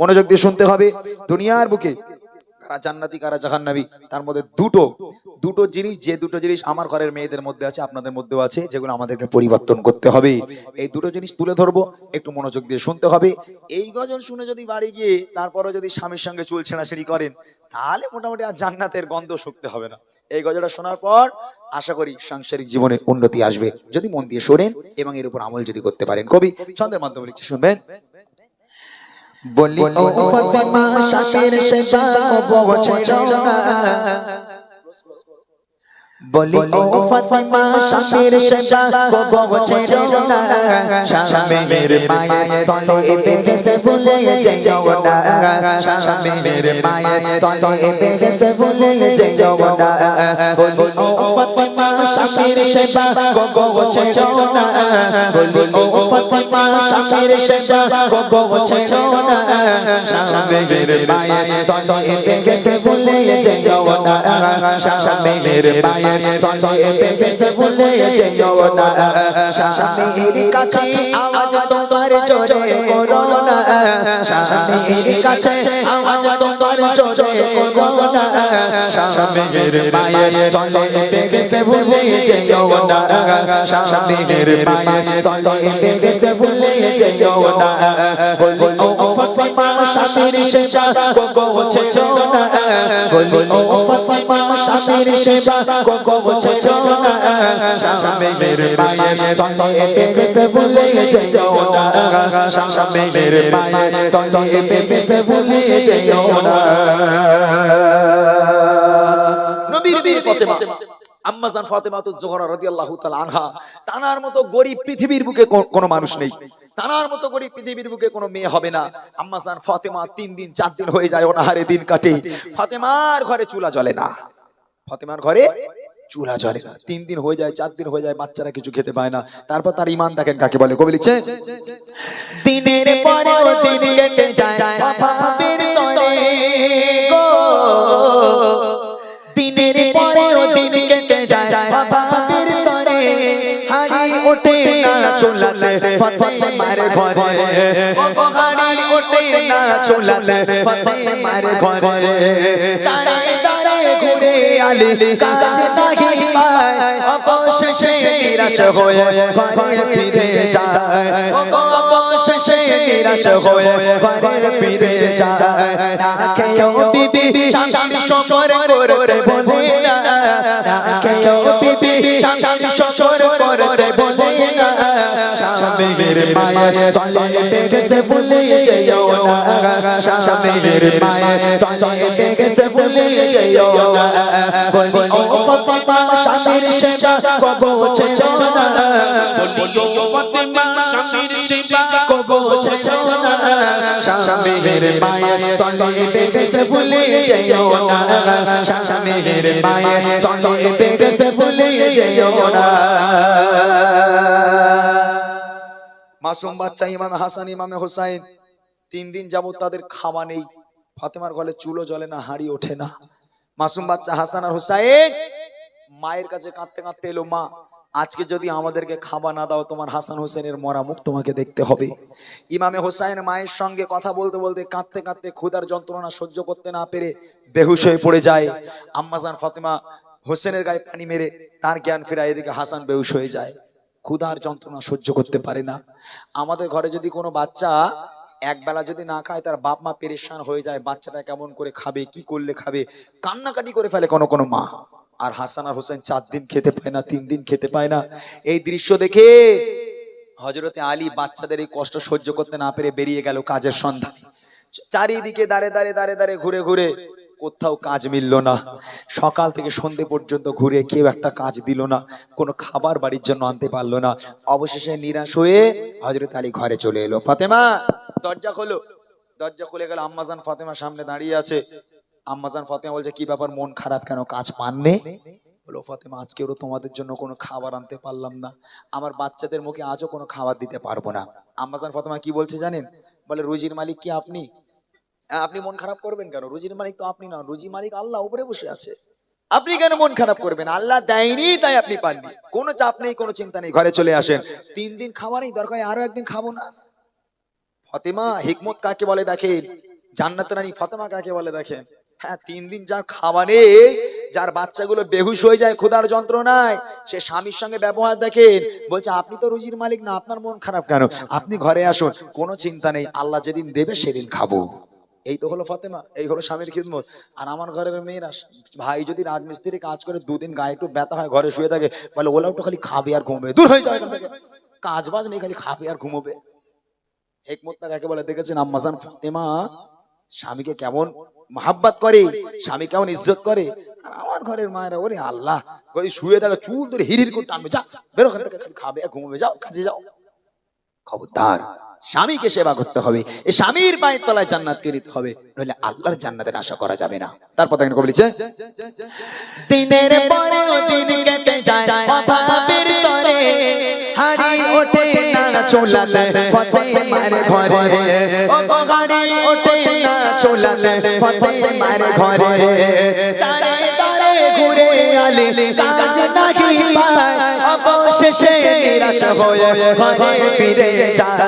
মনোযোগ দিয়ে শুনতে হবে দুনিয়ার বুকে। কারা জান্নাতি, কারা জাহান্নাবী তার মধ্যে দুটো দুটো জিনিস, যে দুটো জিনিস আমার ঘরের মেয়েদের মধ্যে আছে, আপনাদের মধ্যেও আছে, যেগুলো আমাদেরকে পরিবর্তন করতে হবে। এই দুটো জিনিস তুলে ধরবো, একটু মনোযোগ দিয়ে শুনতে হবে। এই গজল শুনে যদি বাড়ি গিয়ে তারপরে যদি স্বামীর সঙ্গে চুল ছেঁড়াছেড়ি করেন, তাহলে মোটামুটি আর জান্নাতের গন্ধ শুকতে হবে না। এই গজলটা শোনার পর আশা করি সাংসারিক জীবনে উন্নতি আসবে। যদি মন দিয়ে শোনেন এবং এর উপর আমল যদি করতে পারেন। কবি, ছন্দের মাধ্যমে শুনবেন? বলি ও ফাতেমা শাকের সেবা কবো ছেড়ো না বলি ও ফাতেমা শাকের সেবা কবো ছেড়ো না শামের মায়ের তলে বেহেশতে ভুলে যাও না শামের মায়ের তলে বেহেশতে ভুলে যাও না বলি ও ফাতেমা শাকের সেবা কবো ছেড়ো না বলি ও ফাতেমা শাকের সেবা কবো ছেড়ো না শামের মায়ের তলে বেহেশতে ভুলে যাও না শামের মায়ের তলে বেহেশতে ভুলে যাও না শামের কাছে আওয়াজ তোমার জোরে করো না শামের কাছে আওয়াজ তোমার জোরে করো না শামের মায়ের তলে বেহেশতে ভুলে যাও না শামের মায়ের তলে বেহেশতে ভুলে যাও না বলি শামের সেবা গো ছেড়ো না। বলি ও ফাতেমা শামের সেবা গো ছেড়ো না। শামের মায়ের তলে বেহেশতে ভুলে যাও না। শামের মায়ের ভুলে যাও না। নবীর বীর ফাতেমা আম্মাজান ফাতেমা। তো জোহরা রাদিয়াল্লাহু তাআলা আনহা তানার মতো গরিব পৃথিবীর বুকে কোনো মানুষ নেই। তানার মতো গরিব পৃথিবীর বুকে কোনো মেয়ে হবে না। আম্মাজান ফাতেমা তিন দিন, চার দিন হয়ে যায়, অনাহারে দিন কাটে। ফাতেমার ঘরে চুলা জ্বলে না। ফাতেমার ঘরে চুলা জ্বলে না। তিন দিন হয়ে যায়, চার দিন হয়ে যায়, বাচ্চারা কিছু খেতে পায় না। তারপর তার ইমান দেখেন কাকে বলে, কবি লিখছে দিনের পরে দিন কেটে যায় তরে। চুলালে ফাতেমার ঘরে। ও গো হাড়ি ওঠে না চুলালে ফাতেমার ঘরে। দাঁড়ে দাঁড়ে ঘুরে আলি কাছে নাহি পায় অবশেষে নিরাশ হয়ে ঘরে ফিরে যায়। অবশেষে নিরাশ হয়ে ঘরে ফিরে যায়। না খেয়েও বিবি স্বামীর শকর করতে বলে না। খেয়েও বিবি স্বামীর স্বামীর মায়ের তলে বেহেশতে ভুলে যাও না। স্বামীর মায়ের তলে বেহেশতে ভুলে যাও না। বলি, ও ফাতেমা, স্বামীর সেবা কবো না। বলি, ও ফাতেমা, স্বামীর সেবা কবো ছেড়ো না। স্বামীর মায়ের তলে বেহেশতে ভুলে যাও না। স্বামীর মায়ের তলে বেহেশতে ভুলে যাও না। মাসুম বাচ্চা ইমাম হাসান, ইমামে হোসাইন, তিন দিন যাবত তাদের খাওয়া নেই। ফাতেমার গলে চুলো জ্বলে না, হাড়ি ওঠে না। মাসুম বাচ্চা হাসান আর হোসাইন মায়ের কাছে কাঁদতে কাঁদতে এলো, মা, আজকে যদি আমাদেরকে খাবার না দাও, তোমার হাসান হোসেনের মরা মুখ তোমাকে দেখতে হবে। ইমামে হোসাইন মায়ের সঙ্গে কথা বলতে বলতে কাঁদতে কাঁদতে ক্ষুধার যন্ত্রণা সহ্য করতে না পেরে বেহুশ হয়ে পড়ে যায়। আম্মাজান ফাতেমা হোসেনের গায়ে পানি মেরে তার জ্ঞান ফেরা এদিকে হাসান বেহুশ হয়ে যায়। ক্ষুধার যন্ত্রণা সহ্য করতে পারে না। আমাদের ঘরে যদি কোনো বাচ্চা একবেলা যদি না খায়, তার বাপ মা পেরেশান হয়ে যায়, বাচ্চাটা কেমন করে খাবে, কি করলে খাবে, কান্নাকাটি করে ফেলে কোনো কোনো মা। আর হাসান আর হোসেন চার দিন খেতে পায় না, তিন দিন খেতে পায় না। এই দৃশ্য দেখে হজরতে আলী বাচ্চাদের এই কষ্ট সহ্য করতে না পেরে বেরিয়ে গেল কাজের সন্ধানে। চারিদিকে দাঁড়ে দাঁড়ে দাঁড়ে দাঁড়ে, ঘুরে ঘুরে কোথাও কাজ মিলল না। সকাল থেকে সন্ধে পর্যন্ত ঘুরে কেউ একটা কাজ দিল না। কোনো খাবার বাড়ির জন্য আনতে পারল না। অবশেষে নিরাশ হয়ে হজরত আলী ঘরে চলে এলো। ফাতেমা, দরজা খোলো। দরজা খুলে গেল, আম্মাজান ফাতেমা সামনে দাঁড়িয়ে আছে। আম্মাজান ফাতেমা বলছে, কি ব্যাপার, মন খারাপ কেন? কাজ পাননে? বলো, ফাতেমা আজকেও তোমাদের জন্য কোনো খাবার আনতে পারলাম না। আমার বাচ্চাদের মুখে আজও কোনো খাবার দিতে পারব না। আম্মাজান ফাতেমা কি বলছে জানেন? বলে, রুজির মালিক কি আপনি? আপনি মন খারাপ করবেন কেন? রুজির মালিক তো আপনি না রুজি মালিক আল্লাহ উপরে বসে আছে। আপনি কেন মন খারাপ করবেন? আল্লাহ দেয়নি, তাই আপনি পাননি। কোনো চাপ নেই, কোনো চিন্তা নেই। ঘরে চলে আসেন। তিন দিন খাওয়া নেই দরকার আরও একদিন খাব না। ফাতেমা, হিকমত কাকে বলে দেখেন? জান্নাতের রানী ফাতেমা কাকে বলে দেখেন? হ্যাঁ তিন দিন যার খাওয়া নেই, যার বাচ্চাগুলো বেহুশ হয়ে যায়, ক্ষুধার যন্ত্রণায়, সে স্বামীর সঙ্গে ব্যবহার দেখেন। বলছে, আপনি তো রুজির মালিক না, আপনার মন খারাপ কেন? আপনি ঘরে আসুন, কোনো চিন্তা নেই। আল্লাহ যেদিন দেবে, সেদিন খাব। এই তো হলো ফাতেমা, এই হলো স্বামীর খিদমত। আর আমার ঘরের মেয়েরা, ভাই যদি রাজমিস্ত্রি কাজ করে দুদিন গায়ে একটু ব্যথা হয়, ঘরে শুয়ে থাকে, বলে ওলা একটু খালি খাবে আর ঘুমবে। দূর হয়ে থেকে। কাজ বাজ নেই, খালি খাবে আর ঘুমোবে। বলে, দেখেছেন আম্মাজান ফাতেমা? স্বামীকে কেমন মহাব্বাত করে, স্বামী কেমন ইজ্জত করে? আর আমার ঘরের মায়েরা, ওরে আল্লাহ শুয়ে থাকে চুল ধরে হিরির করে টানবে, যা, বেরো ওখান থেকে খালি খাবে আর ঘুমোবে, যাও, কাজে যাও। খবরদার। স্বামীকে সেবা করতে হবে। এই স্বামীর পায়ের তলায় জান্নাতকে নিতে হবে। নইলে আল্লাহর জান্নাতের আশা করা যাবে না। তারপর দেখেন কবি লিখছে, দিনের পরেও দিন কেটে যায় অভাবের তরে হাড়ি ওঠে না চোলালে ফতে মারে ঘরে। ও গো হাড়ি ওঠে না চোলালে ফতে মারে ঘরে। তারে ঘুরে কাজ নাহি পায়, অবশেষে নিরাশ হয়ে ঘরে ফিরে যায়।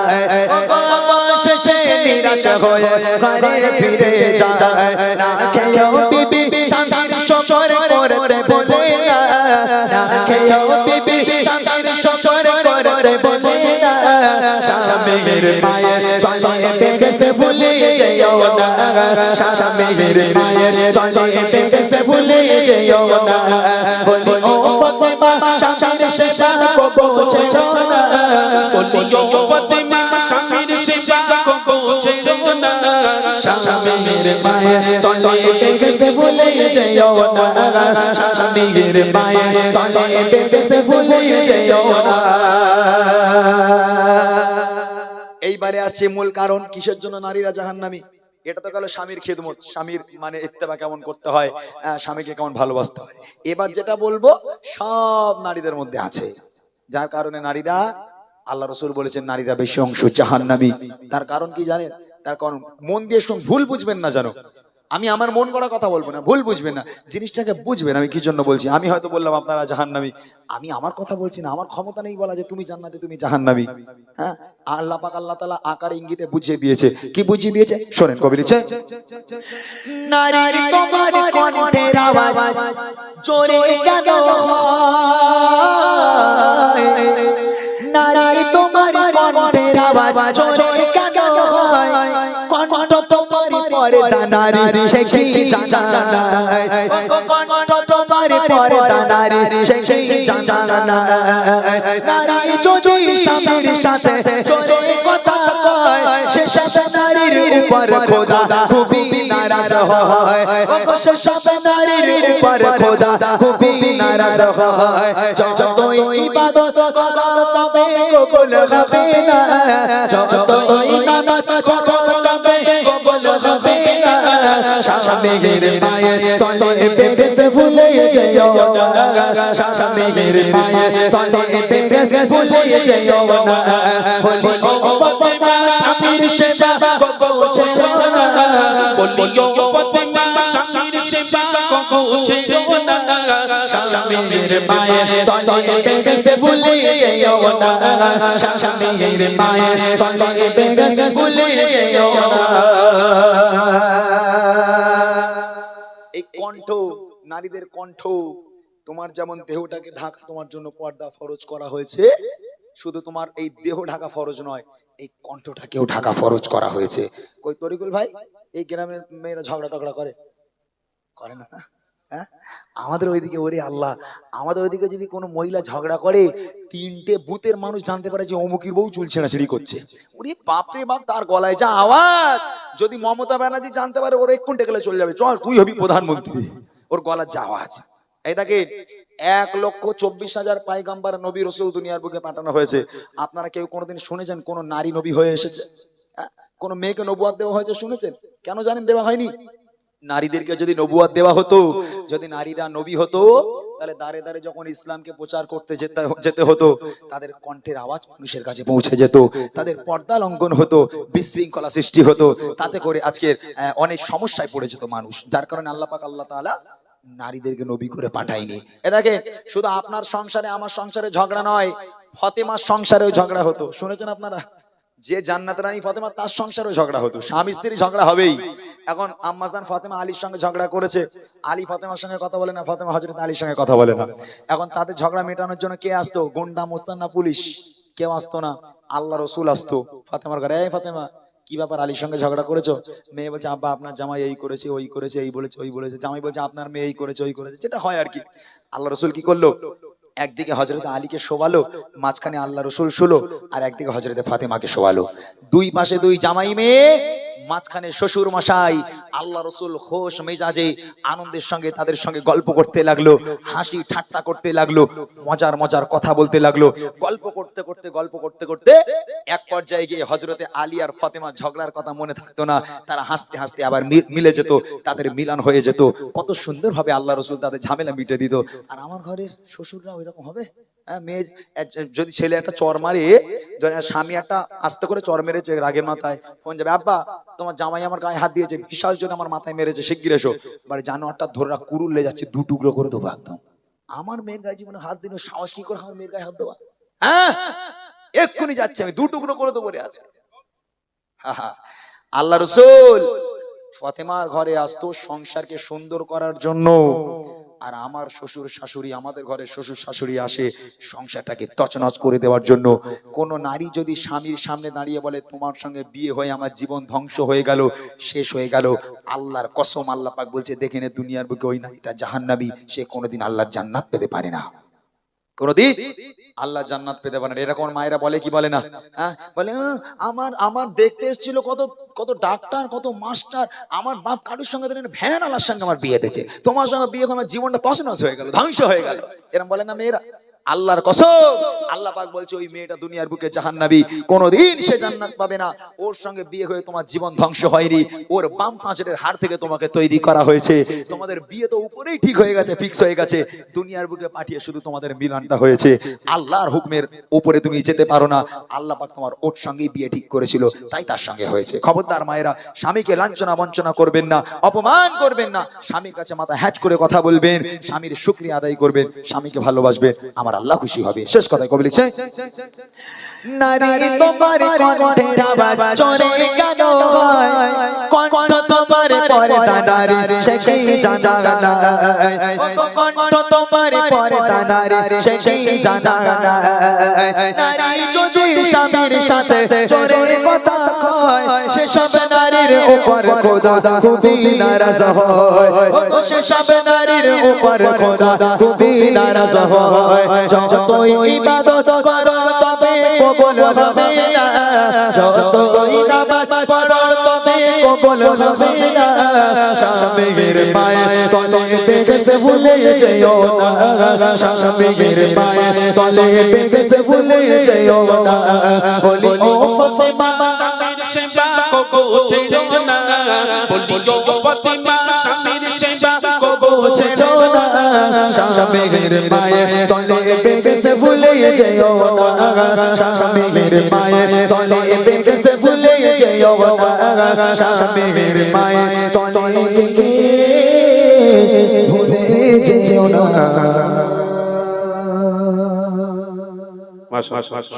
অবশেষে নিরাশ হয়ে ঘরে ফিরে যায়। না খেয়েও বিবি স্বামীর সফর করতে বলে না না খেয়েও বিবি স্বামীর সফর করতে বলে না স্বামীর মায়ের বেগেছে ভুলে যেও না। স্বামীর মায়ের তলে বেগেছে ভুলে যেও না। বলি, ও ফতেমা, স্বামীর সেবা কো বোঝেও না। বলি, ও ফতেমা, স্বামীর সেবা কো বোঝেও না। স্বামীর মায়ের তলে বেগেছে ভুলে যেও না। স্বামীর মায়ের তলে বেগেছে ভুলে যেও না। এইবারে আসছে মূল কারণ, কিসের জন্য নারীরা জাহান্নামী? এটা তো গেল স্বামীর খেদমত, স্বামীর মানে ইত্তেবা কেমন করতে হয় স্বামীকে কেমন ভালোবাসতে হয়। এবার যেটা বলব, সব নারীদের মধ্যে আছে। যার কারণে নারীরা, আল্লাহ রসুল বলেছেন, নারীরা বেশি অংশ জাহান্নামী। তার কারণ কি জানেন? তার কারণ, মন দিয়ে শুন ভুল বুঝবেন না জানো আমি আমার মন করা কথা বলব না, ভুল বুঝবেন না, জিনিসটাকে বুঝবেন আমি কি জন্য বলছি? আমি হয়তো বললাম আপনারা জাহান্নামী। আমি আমার কথা বলছি না, আমার ক্ষমতা নেই বলা যে তুমি জান্নাতে, তুমি জাহান্নামী। হ্যাঁ? আল্লাহ পাক আল্লাহ তাআলা আকার ইঙ্গিতে বুঝিয়ে দিয়েছে। কি বুঝিয়ে দিয়েছে? শোনেন কবি লিখছে নারীর তোমার কণ্ঠের আওয়াজ জোরে কেন? নারীর তোমার কণ্ঠের আওয়াজ জোরে কেন তোমার পর্দা নারী সে কি জানা ও কণ্ঠ তোমার পর্দা নারী সে কি নারী যদি স্বামীর সাথে জোরে কথা কয় সে সব নারীর উপর খোদা খুবই নারাজ হয়। সে সব নারীর উপর খোদা খুবই নারাজ হয়। যতই ইবাদত করো তবে কবুল হবে না। যতই স্বামীর মায়ের তলে বেগেছে ভুলে যেও না। স্বামীর মায়ের তলে বেগেছে ভুলে যেও না। বলি ও ফাতেমা স্বামীর সেবা পৌঁছেও না? বলি ও ফাতেমা স্বামীর সেবা পৌঁছেও না? স্বামীর মায়ের তলে বেগেছে ভুলে যেও না। স্বামীর মায়ের তলে বেগেছে ভুলে যেও না। কণ্ঠ, নারীদের কণ্ঠ, তোমার যেমন দেহটাকে ঢাকা তোমার জন্য পর্দা ফরজ করা হয়েছে, শুধু তোমার এই দেহ ঢাকা ফরজ নয়, এই কণ্ঠটাকেও ঢাকা ফরজ করা হয়েছে। কই তরিকুল ভাই, এই গ্রামের মেয়েরা ঝগড়া টগড়া করে? করে না। হ্যাঁ? আমাদের ওইদিকে, ওরে আল্লাহ। আমাদের ওইদিকে যদি কোনো মহিলা ঝগড়া করে, তিনটে বুথের মানুষ জানতে পারে যে অমুকির বউ চুল ছেঁড়াছিড়ি করছে। ওরে বাপরে বাপ, তার গলায় যা আওয়াজ! যদি মমতা ব্যানার্জি জানতে পারে, ওর এক কুইন্টে গেলে চলে যাবে। চল, তুই হবি প্রধানমন্ত্রী। ওর গলার যা আওয়াজ। এই দেখে এক লক্ষ চব্বিশ হাজার পাইগাম্বার নবী রসুল দুনিয়ার বুকে পাঠানো হয়েছে। আপনারা কেউ কোনোদিন শুনেছেন কোন নারী নবী হয়ে এসেছে? হ্যাঁ? কোন মেয়েকে নবুয়াদ দেওয়া হয়েছে শুনেছেন? কেন জানেন দেওয়া হয়নি? নারীদেরকে যদি নবুয়াদ দেওয়া হতো, যদি নারীরা নবী হতো, তাহলে দাঁড়ে দাঁড়ে যখন ইসলামকে প্রচার করতে যেতে হতো, তাদের কণ্ঠের আওয়াজ মানুষের কাছে পৌঁছে যেত, তাদের পর্দা লঙ্ঘন হতো, বিশৃঙ্খলা সৃষ্টি হতো, তাতে করে আজকের অনেক সমস্যায় পড়ে যেত মানুষ, যার কারণে আল্লাহ পাক আল্লাহ তাআলা নারীদেরকে নবী করে পাঠায়নি। এ দেখেন, শুধু আপনার সংসারে, আমার সংসারে ঝগড়া নয়, ফতেমার সংসারেও ঝগড়া হতো। শুনেছেন আপনারা? যে জান্নাত রানী ফাতেমা, তার সংসারও ঝগড়া হতো। স্বামী স্ত্রী ঝগড়া হবেই। এখন আম্মাজান ফাতেমা আলীর সঙ্গে ঝগড়া করেছে। আলী ফাতেমার সঙ্গে কথা বলে না, ফাতেমা হজরত আলীর সঙ্গে কথা বলে না। এখন তাদের ঝগড়া মেটানোর জন্য কে আসতো? গুন্ডা, মোস্তান্না, পুলিশ। কেউ আসতো না। আল্লাহ রসুল আসতো। ফাতেমার ঘরে, এই ফাতেমা, কি ব্যাপার আলীর সঙ্গে ঝগড়া করেছ? মেয়ে বলছে, আব্বা, আপনার জামাই এই করেছে, ওই করেছে, এই বলেছে, ওই বলেছে। জামাই বলছে, আপনার মেয়ে এই করেছে, ওই করেছে। যেটা হয় আর কি আল্লাহ রসুল কি করল? একদিকে হজরত আলীকে শোভালো মাঝখানে আল্লাহ রসুল শুলো, আর একদিকে হজরতে ফাতেমাকে শোভালো দুই পাশে দুই জামাই মেয়ে মাঝখানে শ্বশুর মশাই আল্লাহ রসুল হোশ মেজাজে আনন্দের সঙ্গে তাদের সঙ্গে গল্প করতে লাগল, হাসি ঠাট্টা করতে লাগল, মজার মজার কথা বলতে লাগল, গল্প করতে করতে, গল্প করতে করতে এক পর্যায়ে গিয়ে হজরতে আলী আর ফাতেমা ঝগড়ার কথা মনে থাকতো না, তারা হাসতে হাসতে আবার মিলে যেত, তাদের মিলন হয়ে যেত, কত সুন্দরভাবে আল্লাহ রসুল তাদের ঝামেলা মিটে দিত। আর আমার ঘরের শ্বশুররা ওইরকম হবে? হ্যাঁ যদি ছেলে একটা চর মারে স্বামী একটা আস্তে করে চর মেরেছে রাগের মাথায়, ফোন যাবে, আব্বা তোমার জামাই আমার গায়ে হাত দিয়েছে, বিশাল জন্য আমার মাথায় মেরেছে, শিগগির এসো। এবারে জানোয়ারটা ধরে রাখ কুরুল্লে যাচ্ছে, দু টুকরো করে দেবো একদম। আমার মেয়ের গায়ে জীবনে হাত দিন সাহস কি করে আমার মেয়ের গায়ে হাত দেওয়া হ্যাঁ? এক্ষুনি যাচ্ছে, আমি দু টুকরো করে দেবো রে আছে। আল্লাহ রসুল, ফতেমার ঘরে আসতো সংসারকে সুন্দর করার জন্য। আর আমার শ্বশুর শাশুড়ি আমাদের ঘরে শ্বশুর শাশুড়ি আসে সংসারটাকে তছনছ করে দেওয়ার জন্য। কোন নারী যদি স্বামীর সামনে দাঁড়িয়ে বলে তোমার সঙ্গে বিয়ে হয়ে আমার জীবন ধ্বংস হয়ে গেল শেষ হয়ে গেল আল্লাহর কসম আল্লাহ পাক বলছে দেখে নে দুনিয়ার বুকে ওই নারীটা জাহান্নাবি সে কোনোদিন আল্লাহর জান্নাত পেতে পারে না। কোনদিন আল্লাহ জান্নাত পেতে পারেন এরকম মায়েরা বলে কি বলে না? হ্যাঁ? বলে "আহ, আমার আমার দেখতে এসেছিল কত কত ডাক্তার কত মাস্টার। আমার বাপ কারুর সঙ্গে ভ্যান আলার সঙ্গে আমার বিয়ে দিয়েছে। তোমার সঙ্গে বিয়ে আমার জীবনটা তছনছ হয়ে গেল ধ্বংস হয়ে গেল। এরকম বলে না মেয়েরা? আল্লাহর কসম, আল্লাহ পাক বলছে, ওই মেয়েটা দুনিয়ার বুকে জাহান্নাবী কোনোদিন সে জান্নাত পাবে না। ওর সঙ্গে বিয়ে হয়ে তোমার জীবন ধ্বংস হয়নি। ওর বাম পাঁচের হাড় থেকে তোমাকে তৈরি করা হয়েছে। তোমাদের বিয়ে তো উপরেই ঠিক হয়ে গেছে ফিক্স হয়ে গেছে। দুনিয়ার বুকে পাঠিয়ে শুধু তোমাদের মিলনটা হয়েছে। আল্লাহর হুকমের উপরে তুমি যেতে পারো না। আল্লাহ পাক তোমার ওর সঙ্গেই বিয়ে ঠিক করেছিল। তাই তার সঙ্গে হয়েছে। খবরদার মায়েরা, স্বামীকে লাঞ্ছনা বঞ্চনা করবেন না, অপমান করবেন না। স্বামীর কাছে মাথা হ্যাচ করে কথা বলবেন। স্বামীর শুক্রিয়া আদায় করবেন। স্বামীকে ভালোবাসবেন। আমার আল্লাহ খুশি হবে। শেষ কথায় কবি লিখছে নারী তোমার কণ্ঠের আওয়াজ চরে কেন হয়? তোমার পর্দা নারী সে কি জানা কণ্ঠ তোমার পর্দা নারী সে কি জানা নাই নারী যদি স্বামীর সাথে চোরে কথা কয় সে সব নারীর উপর খোদা খুবই নারাজ হয়। সে সব নারীর উপর খোদা খুবই নারাজ হয়। যত ইবাদত করো তবে কবুল হবে না। যত নামাজ পড়ো তবে কবুল হবে না। স্বামীর পায়ে তলে দেখতে ভুলে যেও না। শামীর পায়ে তলে দেখতে ভুলে যেও না। বলি, ও ফাতেমা শামীর সেবা কবু ছেড়ো না। বলি, ও ফাতেমা শামীর সেবা কো ছেড়ো পায়ে তলে বেগস্তে ভুলে যেও না। পায়ে তলে বেগস্তে ভুলে যেও না। পায়ে তলে বেগস্তে ভুলে যেও না।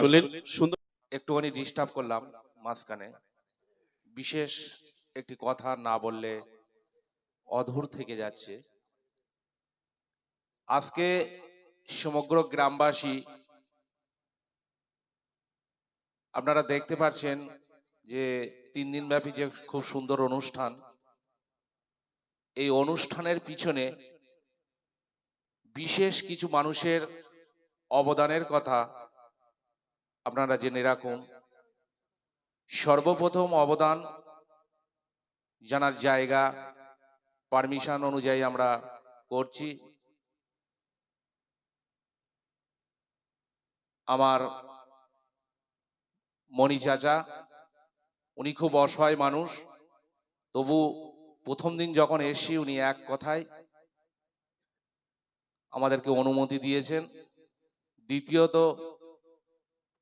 শুনলেন? সুন্দর। একটুখানি ডিস্টার্ব করলাম মাঝখানে। বিশেষ একটি কথা না বললে অধুর থেকে যাচ্ছে। আজকে সমগ্র গ্রামবাসী আপনারা দেখতে পাচ্ছেন যে তিন দিন ব্যাপী যে খুব সুন্দর অনুষ্ঠান, এই অনুষ্ঠানের পিছনে বিশেষ কিছু মানুষের অবদানের কথা আপনারা জেনে রাখুন। সর্বপ্রথম অবদান জানার জায়গা, পারমিশন অনুযায়ী আমরা করছি। আমার মণি চাচা, উনি খুব অসহায় মানুষ। তবু প্রথম দিন যখন এসছি, উনি এক কথায় আমাদেরকে অনুমতি দিয়েছেন। দ্বিতীয়ত,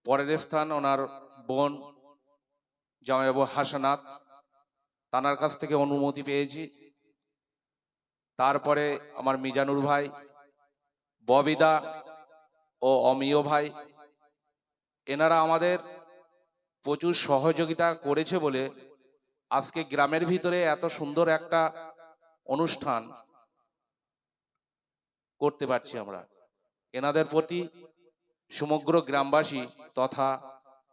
পরের স্থান ওনার বোন জামাইবাবু হাসানাত, তানার কাছ থেকে অনুমতি পেয়েছি। তারপরে আমার মিজানুর ভাই, ববিদা ও অমিয় ভাই এনারা আমাদের প্রচুর সহযোগিতা করেছে বলে আজকে গ্রামের ভিতরে এত সুন্দর একটা অনুষ্ঠান করতে পারছি আমরা। এনাদের প্রতি সমগ্র গ্রামবাসী তথা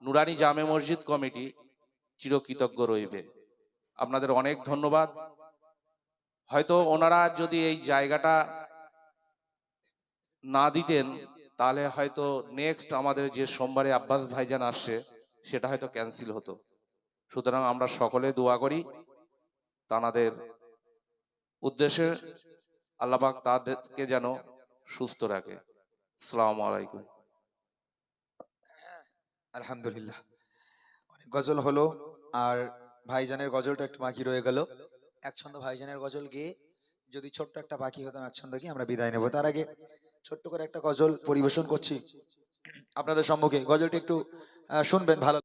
নুরানি জামে মসজিদ কমিটি চিরকৃতজ্ঞ রইবে। আপনাদের অনেক ধন্যবাদ। হয়তো ওনারা যদি এই জায়গাটা না দিতেন তাহলে হয়তো নেক্সট আমাদের যে সোমবারে আব্বাস ভাইজান আসছে সেটা হয়তো ক্যান্সেল হতো। সুতরাং আমরা সকলে দোয়া করি, তানাদের উদ্দেশ্যে আল্লাপাক তাদেরকে যেন সুস্থ রাখে। আসসালামু আলাইকুম। আলহামদুলিল্লাহ। অনেক গজল হলো, আর ভাইজানের গজলটা একটু বাকি রয়ে গেল। এক ছন্দ ভাইজানের গজল গিয়ে যদি ছোট্ট একটা বাকি হতাম এক ছন্দ গিয়ে আমরা বিদায় নেব। তার আগে ছোট্ট করে একটা গজল পরিবেশন করছি আপনাদের সম্মুখে। গজলটি একটু শুনবেন ভালো